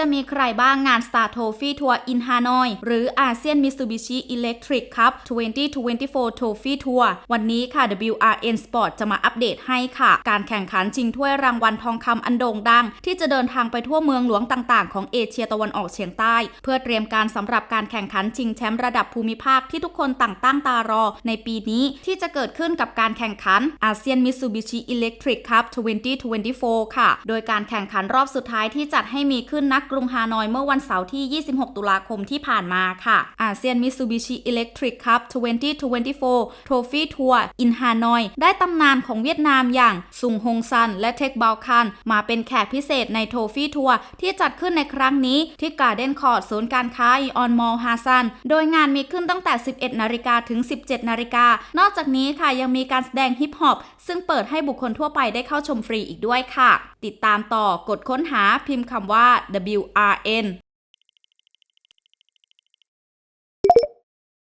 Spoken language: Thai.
จะมีใครบ้างงาน Star Trophy Tour in Hanoi หรืออาเซียน Mitsubishi Electric Cup 2024 Trophy Tour วันนี้ค่ะ WRN Sport จะมาอัปเดตให้ค่ะ การแข่งขันชิงถ้วยรางวัลทองคำอันโด่งดัง ที่จะเดินทางไปทั่วเมืองหลวงต่าง ๆ ของเอเชียตะวันออกเฉียงใต้ เพื่อเตรียมการสำหรับการแข่งขันชิงแชมป์ระดับภูมิภาคที่ทุกคนต่างตั้งตารอ ในปีนี้ที่จะเกิดขึ้นกับการแข่งขันอาเซียน Mitsubishi Electric Cup 2024 ค่ะ โดยการแข่งขันรอบสุดท้ายที่จัดให้มีขึ้นณกกรุงฮานอยเมื่อวันเสาร์ที่ 26 ตุลาคมที่ผ่านมาค่ะ อาเซียน Mitsubishi Electric Cup 2024 Trophy Tour in Hanoi ได้ตำนานของเวียดนามอย่างซุงฮงซันและเทคบาลคันมาเป็นแขกพิเศษใน Trophy Tour ที่จัดขึ้นในครั้งนี้ที่การ์เด้นคอร์ดศูนย์การค้าอีออนมอลฮาซัน โดยงานมีขึ้นตั้งแต่ 11 นาฬิกาถึง 17 นาฬิกา นอกจากนี้ค่ะยังมีการแสดงฮิปฮอปซึ่งเปิดให้บุคคลทั่วไปได้เข้าชมฟรีอีกด้วยค่ะ ติดตามต่อกดค้นหาพิมพ์คำว่า w WRN